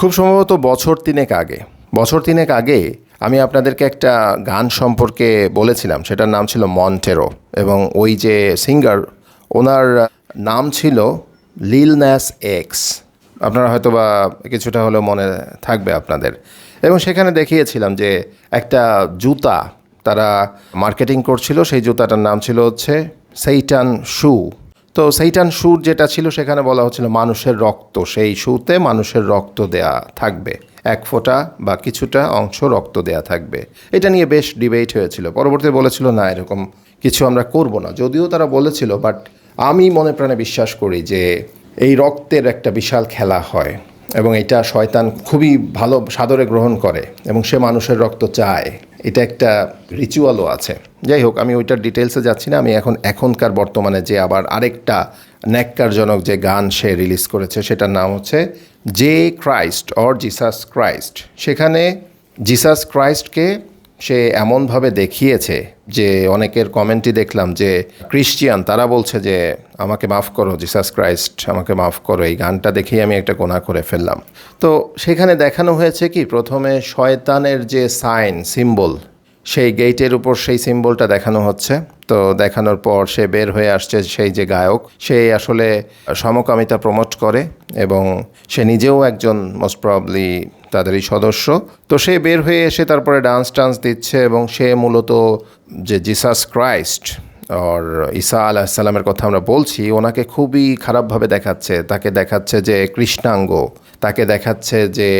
খুব সম্ভবত বছর তিনেক আগে, বছর তিনেক আগে আমি আপনাদেরকে একটা গান সম্পর্কে বলেছিলাম, সেটার নাম ছিল মন্টেরো এবং ওই যে সিঙ্গার, ওনার নাম ছিল লিল ন্যাস এক্স। আপনারা হয়তো বা কিছুটা হলেও মনে থাকবে আপনাদের। এবং সেখানে দেখিয়েছিলাম যে একটা জুতা তারা মার্কেটিং করছিল, সেই জুতাটার নাম ছিল হচ্ছে সেইটান শু। তো সেইটান সুর যেটা ছিল, সেখানে বলা হচ্ছিল মানুষের রক্ত। সেই সুতে মানুষের রক্ত দেয়া থাকবে। এক ফোঁটা বা কিছুটা অংশ রক্ত দেয়া থাকবে। এটা নিয়ে বেশ ডিবেট হয়েছিল। পরবর্তী বলেছিল, না, এরকম কিছু আমরা করব না। যদিও তারা বলেছিল, বাট আমি মনে প্রাণে বিশ্বাস করি যে এই রক্তের একটা বিশাল খেলা হয় এবং এটা শয়তান খুবই ভালো সাদরে গ্রহণ করে এবং সে মানুষের রক্ত চায়। এটা একটা রিচুয়ালও আছে। যাই হোক, আমি ওইটার ডিটেলসে যাচ্ছি না। আমি এখন, এখনকার বর্তমানে যে আবার আরেকটা ন্যাক্কারজনক যে গান সে রিলিজ করেছে, সেটার নাম হচ্ছে J Christ, or Jesus Christ. সেখানে জিসাস ক্রাইস্টকে সে এমনভাবে দেখিয়েছে যে অনেকের কমেন্টই দেখলাম যে ক্রিশ্চিয়ান, তারা বলছে যে আমাকে মাফ করো, জিসাস ক্রাইস্ট আমাকে মাফ করো, এই গানটা দেখেই আমি একটা গোনা করে ফেললাম। তো সেখানে দেখানো হয়েছে কি, প্রথমে শয়তানের যে সাইন, সিম্বল, সেই গেটের উপর সেই সিম্বলটা দেখানো হচ্ছে। তো দেখানোর পর সে বের হয়ে আসছে সেই যে গায়ক, সে আসলে সমকামিতা প্রমোট করে এবং সে নিজেও একজন মোস্ট প্রবলি তাদেরই সদস্য। তো সে বের হয়ে এসে তারপরে ডান্স টান্স দিচ্ছে এবং সে মূলত যে জিসাস ক্রাইস্ট আর ঈসা আলাহিসাল্লামের কথা আমরা বলছি, ওনাকে খুবই খারাপভাবে দেখাচ্ছে। তাকে দেখাচ্ছে যে কৃষ্ণাঙ্গ, তাকে দেখাচ্ছে যে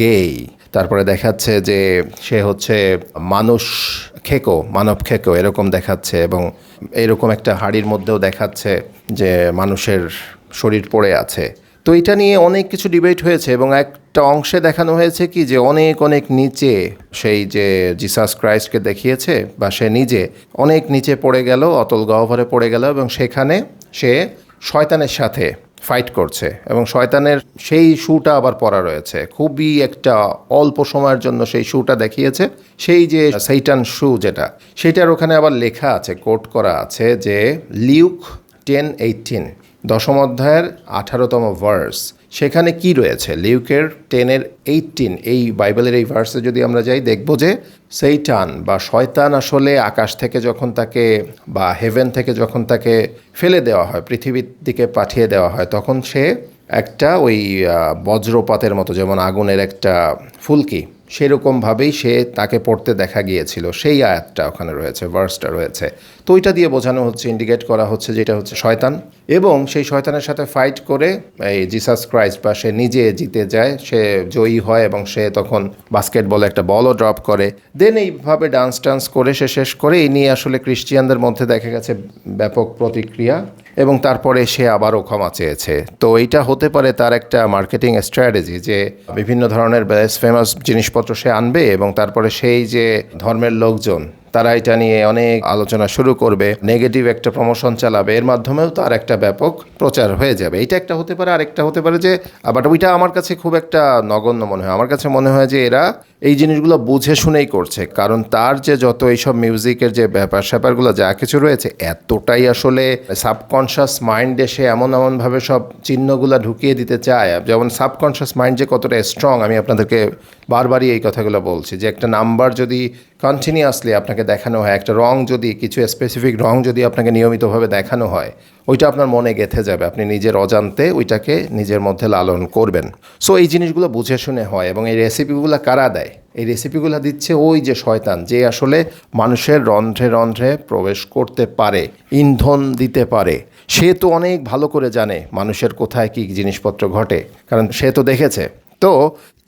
গেই তারপরে দেখাচ্ছে যে সে হচ্ছে মানুষ খেকো, মানব খেকো, এরকম দেখাচ্ছে এবং এরকম একটা হাড়ির মধ্যেও দেখাচ্ছে যে মানুষের শরীর পড়ে আছে। তো এটা নিয়ে অনেক কিছু ডিবেট হয়েছে এবং একটা অংশে দেখানো হয়েছে কি যে অনেক অনেক নিচে সেই যে জিসাস ক্রাইস্টকে দেখিয়েছে বা সে নিজে অনেক নিচে পড়ে গেল, অতল গহ্বরে পড়ে গেল এবং সেখানে সে শয়তানের সাথে ফাইট করছে এবং শয়তানের সেই শুটা আবার পরা রয়েছে। খুবই একটা অল্প সময়ের জন্য সেই শুটা দেখিয়েছে। সেই যে সেইটান শু যেটা, সেটার ওখানে আবার লেখা আছে কোট করা আছে যে লিউক টেন এইটিন দশম অধ্যায়ের আঠারোতম ভার্স সেখানে কি রয়েছে? লিউকের টেনের এইটিন এই বাইবেলের এই ভার্সে যদি আমরা যাই, দেখব যে সেইটান বা শয়তান আসলে আকাশ থেকে যখন তাকে বা হেভেন থেকে যখন তাকে ফেলে দেওয়া হয়, পৃথিবীর দিকে পাঠিয়ে দেওয়া হয়, তখন সে একটা ওই বজ্রপাতের মতো, যেমন আগুনের একটা ফুলকি সেরকমভাবেই সে তাকে পড়তে দেখা গিয়েছিল। সেই আয়াতটা ওখানে রয়েছে ভার্সটা রয়েছে। তো ওইটা দিয়ে বোঝানো হচ্ছে ইন্ডিকেট করা হচ্ছে যেটা হচ্ছে শয়তান। এবং সেই শয়তানের সাথে ফাইট করে এই জিসাস ক্রাইস্ট বা সে নিজে জিতে যায়, সে জয়ী হয় এবং সে তখন বাস্কেটবলে একটা বলও ড্রপ করে। দেন এইভাবে ডান্স টান্স করে সে শেষ করে এই নিয়ে আসলে ক্রিশ্চিয়ানদের মধ্যে দেখা গেছে ব্যাপক প্রতিক্রিয়া। এবং তারপরে সে আবারও ক্ষমা চেয়েছে। তো এইটা হতে পারে তার একটা মার্কেটিং স্ট্র্যাটেজি যে বিভিন্ন ধরনের ফেমাস জিনিসপত্র সে আনবে এবং তারপরে সেই যে ধর্মের লোকজন তারা এটা নিয়ে অনেক আলোচনা শুরু করবে নেগেটিভ একটা প্রমোশন চালাবে, এর মাধ্যমেও তার একটা ব্যাপক প্রচার হয়ে যাবে। এটা একটা হতে পারে, আরেকটা হতে পারে যে বাট ওইটা আমার কাছে খুব একটা নগণ্য মনে হয়। আমার কাছে মনে হয় যে এরা এই জিনিসগুলো বুঝে শুনেই করছে। কারণ তার যে যত এইসব মিউজিকের যে ব্যাপার স্যাপারগুলো যা কিছু রয়েছে, এতটাই আসলে সাবকনশাস মাইন্ডে সে এমন এমনভাবে সব চিহ্নগুলো ঢুকিয়ে দিতে চায়। যেমন সাবকনশাস মাইন্ড যে কতটা স্ট্রং আমি আপনাদেরকে বারবারই এই কথাগুলো বলছি যে, একটা নাম্বার যদি কন্টিনিউয়াসলি আপনাকে দেখানো হয়, একটা রং যদি, কিছু স্পেসিফিক রং যদি আপনাকে নিয়মিতভাবে দেখানো হয়, ওইটা আপনার মনে গেঁথে যাবে। আপনি নিজের অজান্তে ওইটাকে নিজের মধ্যে লালন করবেন। সো এই জিনিসগুলো বুঝে শুনে হয় এবং এই রেসিপিগুলো কারা দেয়? এই রেসিপিগুলো দিচ্ছে ওই যে শয়তান, যে আসলে মানুষের রন্ধ্রে রন্ধ্রে প্রবেশ করতে পারে, ইন্ধন দিতে পারে। সে তো অনেক ভালো করে জানে মানুষের কোথায় কী জিনিসপত্র ঘটে, কারণ সে তো দেখেছে। তো,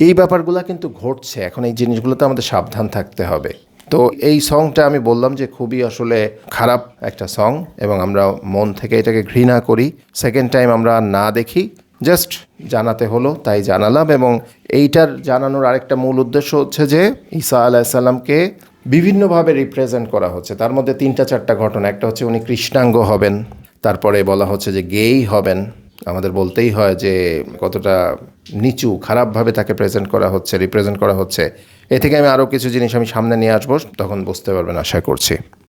এই ব্যাপারগুলো কিন্তু ঘটছে। এখন এই জিনিসগুলোতে আমাদের সাবধান থাকতে হবে। তো এই সংটা আমি বললাম যে খুবই আসলে খারাপ একটা সং এবং আমরা মন থেকে এটাকে ঘৃণা করি। সেকেন্ড টাইম আমরা না দেখি। জাস্ট জানাতে হলো, তাই জানালাম এবং এইটার জানানোর আরেকটা মূল উদ্দেশ্য হচ্ছে যে ঈসা আলাহিসাল্লামকে বিভিন্নভাবে রিপ্রেজেন্ট করা হচ্ছে। তার মধ্যে তিনটা চারটা ঘটনা। একটা হচ্ছে উনি কৃষ্ণাঙ্গ হবেন, তারপরে বলা হচ্ছে যে গেই হবেন। আমাদের বলতেই হয় যে কতটা নিচু, খারাপভাবে তাকে প্রেজেন্ট করা হচ্ছে রিপ্রেজেন্ট করা হচ্ছে। এ থেকে আমি আরও কিছু জিনিস আমি সামনে নিয়ে আসব, তখন বুঝতে পারবেন, আশা করছি।